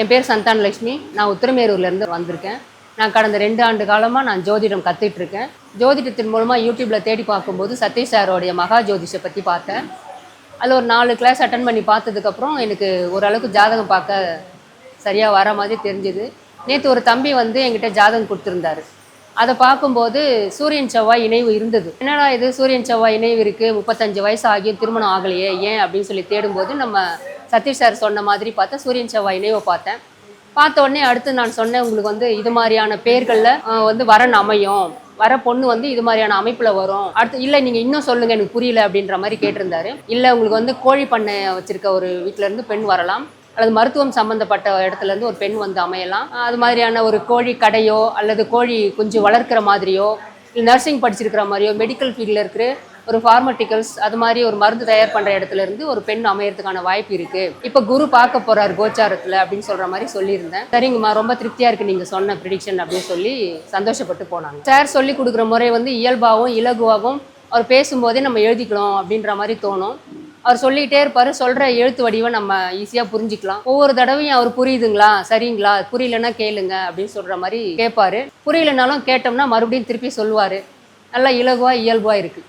என் பேர் சந்தான லட்சுமி நான் உத்திரமேரூர்லேருந்து வந்திருக்கேன். நான் கடந்த ரெண்டு ஆண்டு காலமாக நான் ஜோதிடம் கற்றுட்ருக்கேன் ஜோதிடத்தின் மூலமாக யூடியூப்பில் தேடி பார்க்கும்போது சதீஷ் சாரோடைய மகா ஜோதிஷை பற்றி பார்த்தேன். அதில் ஒரு நாலு கிளாஸ் அட்டன் பண்ணி பார்த்ததுக்கப்புறம் எனக்கு ஓரளவுக்கு ஜாதகம் பார்க்க சரியாக வர மாதிரி தெரிஞ்சுது. நேற்று ஒரு தம்பி வந்து என்கிட்ட ஜாதகம் கொடுத்துருந்தாரு. அதை பார்க்கும்போது சூரியன் செவ்வாய் இணைவு இருந்தது. என்னடா இது? சூரியன் செவ்வாய் இணைவு இருக்குது முப்பத்தஞ்சு வயசு ஆகியும் திருமணம் ஆகலையே ஏன் அப்படின்னு சொல்லி தேடும்போது நம்ம சதீஷ் சார் சொன்ன மாதிரி பார்த்தா சூரியன் செவ்வாய் இணைவை பார்த்தேன். பார்த்த உடனே அடுத்து நான் சொன்னேன் உங்களுக்கு வந்து இது மாதிரியான பேர்களில் வந்து வரன் அமையும். வர பொண்ணு வந்து இது மாதிரியான அமைப்பில் வரும். அடுத்து இல்லை நீங்கள் இன்னும் சொல்லுங்கள் எனக்கு புரியல அப்படின்ற மாதிரி கேட்டிருந்தாரு. இல்லை உங்களுக்கு வந்து கோழி பண்ணை வச்சிருக்க ஒரு வீட்டிலேருந்து இருந்து பெண் வரலாம். அல்லது மருத்துவம் சம்மந்தப்பட்ட இடத்துலேருந்து ஒரு பெண் வந்து அமையலாம். அது மாதிரியான ஒரு கோழி கடையோ அல்லது கோழி குஞ்சு வளர்க்குற மாதிரியோ இல்லை நர்சிங் படிச்சிருக்கிற மாதிரியோ மெடிக்கல் ஃபீல்டில் இருக்கிற ஒரு ஃபார்மட்டிக்கல்ஸ் அது மாதிரி ஒரு மருந்து தயார் பண்ணுற இடத்துல இருந்து ஒரு பெண் அமையறதுக்கான வாய்ப்பு இருக்கு. இப்போ குரு பார்க்க போறார் கோச்சாரத்தில் அப்படின்னு சொல்ற மாதிரி சொல்லியிருந்தேன். சரிங்கம்மா ரொம்ப திருப்தியா இருக்கு நீங்க சொன்ன ப்ரிடிக்ஷன் அப்படின்னு சொல்லி சந்தோஷப்பட்டு போனாங்க. சார் சொல்லி கொடுக்குற முறை வந்து இயல்பாகவும் இலகுவாகவும் அவர் பேசும்போதே நம்ம எழுதிக்கணும் அப்படின்ற மாதிரி தோணும். அவர் சொல்லிகிட்டே இருப்பார் சொல்கிற எழுத்து வடிவை நம்ம ஈஸியாக புரிஞ்சிக்கலாம். ஒவ்வொரு தடவையும் அவர் புரியுதுங்களா? சரிங்களா? புரியலன்னா கேளுங்க அப்படின்னு சொல்கிற மாதிரி கேட்பாரு. புரியலனாலும் கேட்டோம்னா மறுபடியும் திருப்பி சொல்லுவார். நல்லா இலகுவாக இயல்பாக இருக்குது